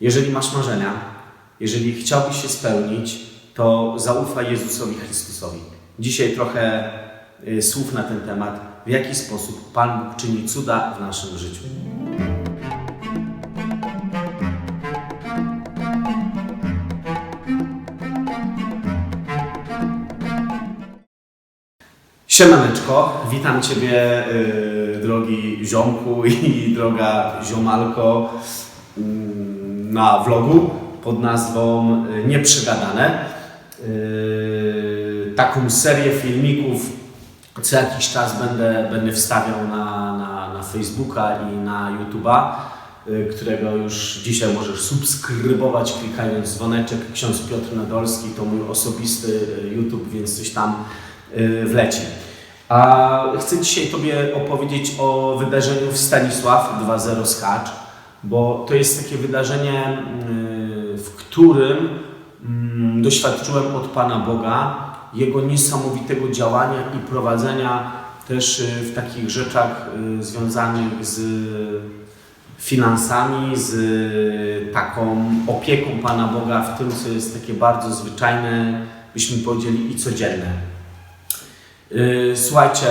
Jeżeli masz marzenia, jeżeli chciałbyś się spełnić, to zaufaj Jezusowi Chrystusowi. Dzisiaj trochę y, słów na ten temat, w jaki sposób Pan Bóg czyni cuda w naszym życiu. Siemaneczko, witam Ciebie y, drogi ziomku i droga ziomalko mm, na vlogu pod nazwą y, Nieprzegadane. Y, taką serię filmików co jakiś czas będę, będę wstawiał na, na, na Facebooka i na YouTube'a, y, którego już dzisiaj możesz subskrybować klikając dzwoneczek. Ksiądz Piotr Nadolski to mój osobisty YouTube, więc coś tam wleci. A chcę dzisiaj Tobie opowiedzieć o wydarzeniu w Stanisław 2.0 Skacz, bo to jest takie wydarzenie, y, w którym mm, doświadczyłem od Pana Boga Jego niesamowitego działania i prowadzenia też y, w takich rzeczach y, związanych z finansami, z y, taką opieką Pana Boga w tym, co jest takie bardzo zwyczajne, byśmy powiedzieli, i codzienne. Słuchajcie,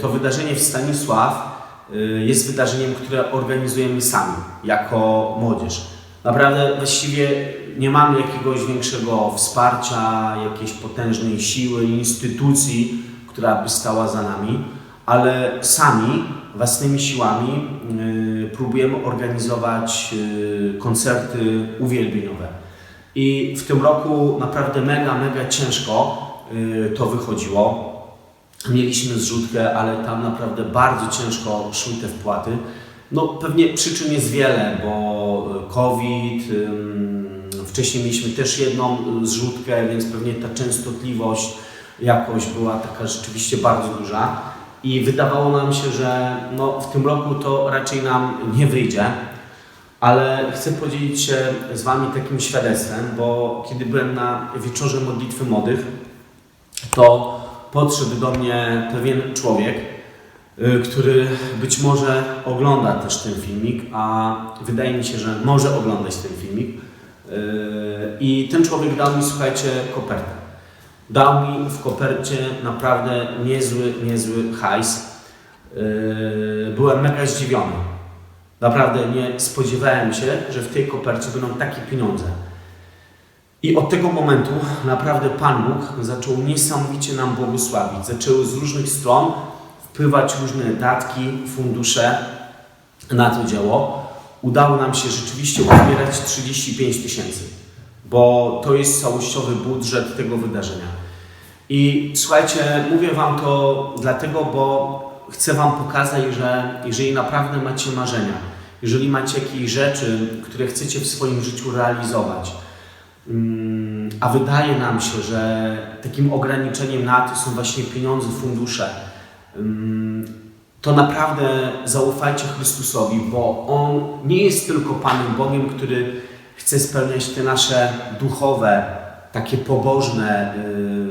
to wydarzenie w Stanisław jest wydarzeniem, które organizujemy sami, jako młodzież. Naprawdę właściwie nie mamy jakiegoś większego wsparcia, jakiejś potężnej siły, instytucji, która by stała za nami, ale sami, własnymi siłami y, próbujemy organizować y, koncerty uwielbieniowe. I w tym roku naprawdę mega, mega ciężko y, to wychodziło. Mieliśmy zrzutkę, ale tam naprawdę bardzo ciężko szły te wpłaty. No pewnie przyczyn jest wiele, bo COVID, ym, wcześniej mieliśmy też jedną y, zrzutkę, więc pewnie ta częstotliwość jakoś była taka rzeczywiście bardzo duża. I wydawało nam się, że no, w tym roku to raczej nam nie wyjdzie, ale chcę podzielić się z Wami takim świadectwem, bo kiedy byłem na wieczorze modlitwy młodych, to podszedł do mnie pewien człowiek, y, który być może ogląda też ten filmik, a wydaje mi się, że może oglądać ten filmik. Y, I ten człowiek dał mi, słuchajcie, kopertę. Dał mi w kopercie naprawdę niezły, niezły hajs. Y, Byłem mega zdziwiony. Naprawdę nie spodziewałem się, że w tej kopercie będą takie pieniądze. I od tego momentu naprawdę Pan Bóg zaczął niesamowicie nam błogosławić. Zaczęły z różnych stron wpływać różne datki, fundusze na to dzieło. Udało nam się rzeczywiście uzbierać 35 tysięcy, bo to jest całościowy budżet tego wydarzenia. I słuchajcie, mówię Wam to dlatego, bo chcę Wam pokazać, że jeżeli naprawdę macie marzenia, jeżeli macie jakieś rzeczy, które chcecie w swoim życiu realizować, A wydaje nam się, że takim ograniczeniem na to są właśnie pieniądze, fundusze. Mm, To naprawdę zaufajcie Chrystusowi, bo On nie jest tylko Panem Bogiem, który chce spełniać te nasze duchowe, takie pobożne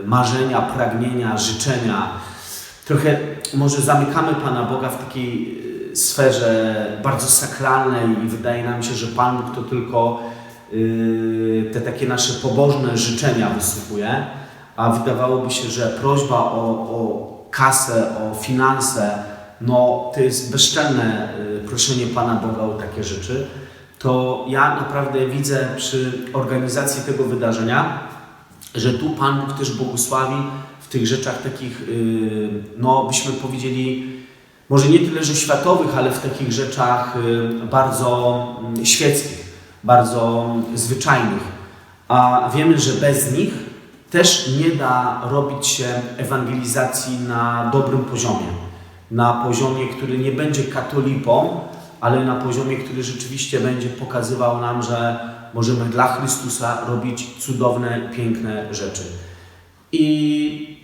y, marzenia, pragnienia, życzenia. Trochę może zamykamy Pana Boga w takiej y, sferze bardzo sakralnej i wydaje nam się, że Pan Bóg to tylko te takie nasze pobożne życzenia wysłuchuje, a wydawałoby się, że prośba o, o kasę, o finanse, no to jest bezczelne y, proszenie Pana Boga o takie rzeczy, to ja naprawdę widzę przy organizacji tego wydarzenia, że tu Pan Bóg też błogosławi w tych rzeczach takich, y, no byśmy powiedzieli, może nie tyle, że światowych, ale w takich rzeczach y, bardzo mm, świeckich, bardzo zwyczajnych. A wiemy, że bez nich też nie da robić się ewangelizacji na dobrym poziomie. Na poziomie, który nie będzie katolipą, ale na poziomie, który rzeczywiście będzie pokazywał nam, że możemy dla Chrystusa robić cudowne, piękne rzeczy. I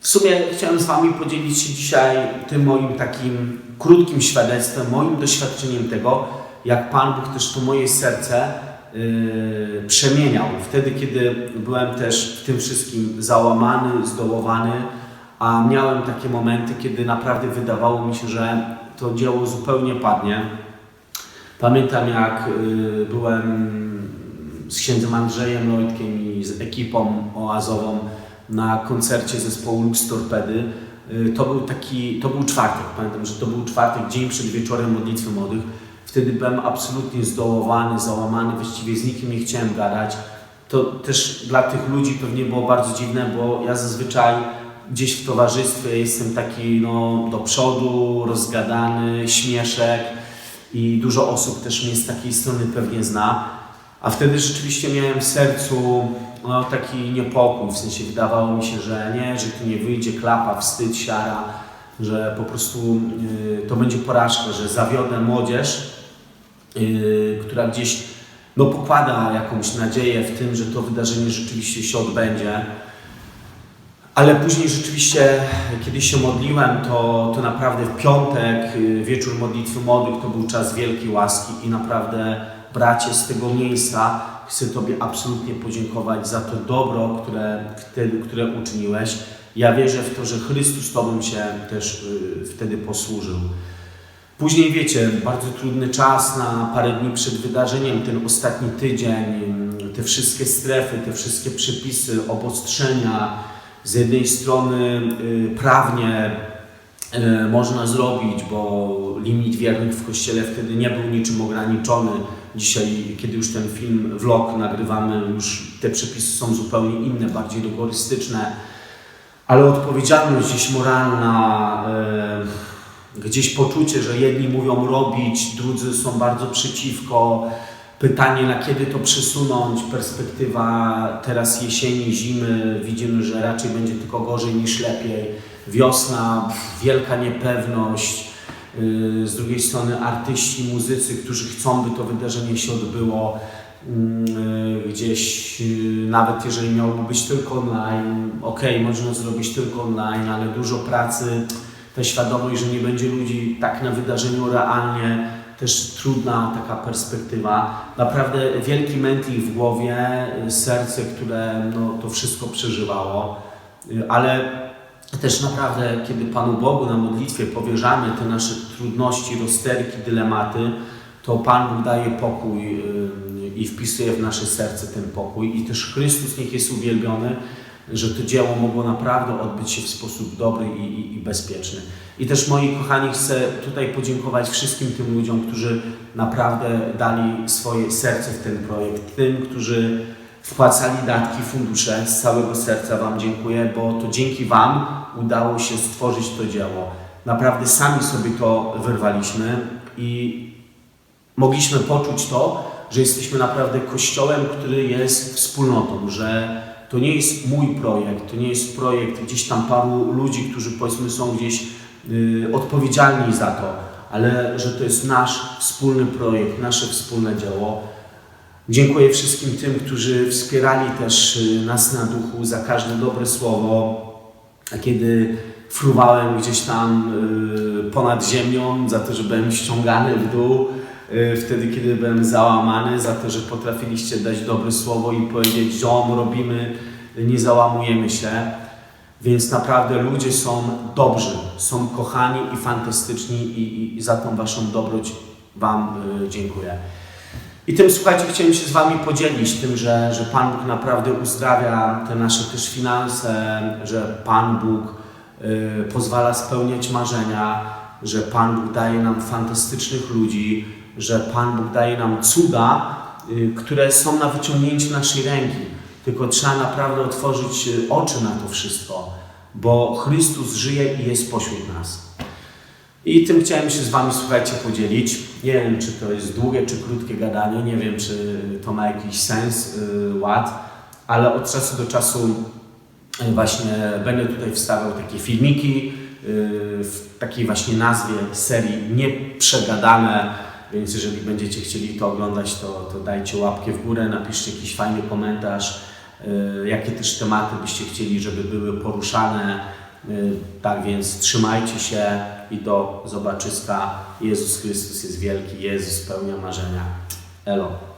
w sumie chciałem z Wami podzielić się dzisiaj tym moim takim krótkim świadectwem, moim doświadczeniem tego, jak Pan Bóg też to moje serce yy, przemieniał. Wtedy, kiedy byłem też w tym wszystkim załamany, zdołowany, a miałem takie momenty, kiedy naprawdę wydawało mi się, że to dzieło zupełnie padnie. Pamiętam, jak y, byłem z księdzem Andrzejem Lojtkiem i z ekipą oazową na koncercie zespołu Lux Torpedy. Y, To był taki, to był czwartek, pamiętam, że to był czwartek, dzień przed wieczorem modlitwy młodych. Wtedy byłem absolutnie zdołowany, załamany, właściwie z nikim nie chciałem gadać. To też dla tych ludzi pewnie było bardzo dziwne, bo ja zazwyczaj gdzieś w towarzystwie jestem taki no, do przodu, rozgadany, śmieszek i dużo osób też mnie z takiej strony pewnie zna. A wtedy rzeczywiście miałem w sercu no, taki niepokój, w sensie wydawało mi się, że nie, że tu nie wyjdzie klapa, wstyd, siara, że po prostu y, to będzie porażka, że zawiodę młodzież, y, która gdzieś no, pokłada jakąś nadzieję w tym, że to wydarzenie rzeczywiście się odbędzie. Ale później rzeczywiście, kiedy się modliłem, to, to naprawdę w piątek, y, wieczór modlitwy młodych, to był czas wielkiej łaski i naprawdę, bracie, z tego miejsca chcę Tobie absolutnie podziękować za to dobro, które, które uczyniłeś. Ja wierzę w to, że Chrystus Tobą się też y, wtedy posłużył. Później wiecie, bardzo trudny czas na parę dni przed wydarzeniem, ten ostatni tydzień, te wszystkie strefy, te wszystkie przepisy, obostrzenia. Z jednej strony y, prawnie y, można zrobić, bo limit wiernych w kościele wtedy nie był niczym ograniczony. Dzisiaj, kiedy już ten film, vlog nagrywamy, już te przepisy są zupełnie inne, bardziej rygorystyczne, ale odpowiedzialność gdzieś moralna. y, gdzieś poczucie, że jedni mówią robić, drudzy są bardzo przeciwko. Pytanie, na kiedy to przesunąć, perspektywa teraz jesieni, zimy, widzimy, że raczej będzie tylko gorzej niż lepiej. Wiosna, wielka niepewność. Yy, Z drugiej strony artyści, muzycy, którzy chcą, by to wydarzenie się odbyło. Yy, Gdzieś, yy, nawet jeżeli miałoby być tylko online, ok, można zrobić tylko online, ale dużo pracy ta świadomość, że nie będzie ludzi tak na wydarzeniu realnie, też trudna taka perspektywa. Naprawdę wielki mętlik w głowie, y, serce, które no, to wszystko przeżywało, Y, ale też naprawdę, kiedy Panu Bogu na modlitwie powierzamy te nasze trudności, rozterki, dylematy, to Pan Bóg daje pokój y, i wpisuje w nasze serce ten pokój. I też Chrystus niech jest uwielbiony, że to dzieło mogło naprawdę odbyć się w sposób dobry i, i, i bezpieczny. I też moi kochani, chcę tutaj podziękować wszystkim tym ludziom, którzy naprawdę dali swoje serce w ten projekt. Tym, którzy wpłacali datki, fundusze. Z całego serca Wam dziękuję, bo to dzięki Wam udało się stworzyć to dzieło. Naprawdę sami sobie to wyrwaliśmy i mogliśmy poczuć to, że jesteśmy naprawdę kościołem, który jest wspólnotą, że to nie jest mój projekt, to nie jest projekt gdzieś tam paru ludzi, którzy powiedzmy są gdzieś y, odpowiedzialni za to, ale że to jest nasz wspólny projekt, nasze wspólne dzieło. Dziękuję wszystkim tym, którzy wspierali też y, nas na duchu za każde dobre słowo, a kiedy fruwałem gdzieś tam y, ponad ziemią, za to, że byłem ściągany w dół, y, wtedy, kiedy byłem załamany, za to, że potrafiliście dać dobre słowo i powiedzieć, ziom, robimy, nie załamujemy się. Więc naprawdę ludzie są dobrzy, są kochani i fantastyczni i, i, i za tą Waszą dobroć Wam y, dziękuję. I tym, słuchajcie, chciałem się z Wami podzielić tym, że, że Pan Bóg naprawdę uzdrawia te nasze też finanse, że Pan Bóg y, pozwala spełniać marzenia, że Pan Bóg daje nam fantastycznych ludzi, że Pan Bóg daje nam cuda, y, które są na wyciągnięcie naszej ręki. Tylko trzeba naprawdę otworzyć y, oczy na to wszystko, bo Chrystus żyje i jest pośród nas. I tym chciałem się z Wami, słuchajcie, podzielić. Nie wiem, czy to jest długie, czy krótkie gadanie, nie wiem, czy to ma jakiś sens, yy, ład, ale od czasu do czasu yy, właśnie będę tutaj wstawiał takie filmiki yy, w takiej właśnie nazwie serii Nieprzegadane, więc jeżeli będziecie chcieli to oglądać, to, to dajcie łapkę w górę, napiszcie jakiś fajny komentarz, jakie też tematy byście chcieli, żeby były poruszane. Yy, Tak więc trzymajcie się i do zobaczyska. Jezus Chrystus jest wielki, Jezus spełnia marzenia. Elo.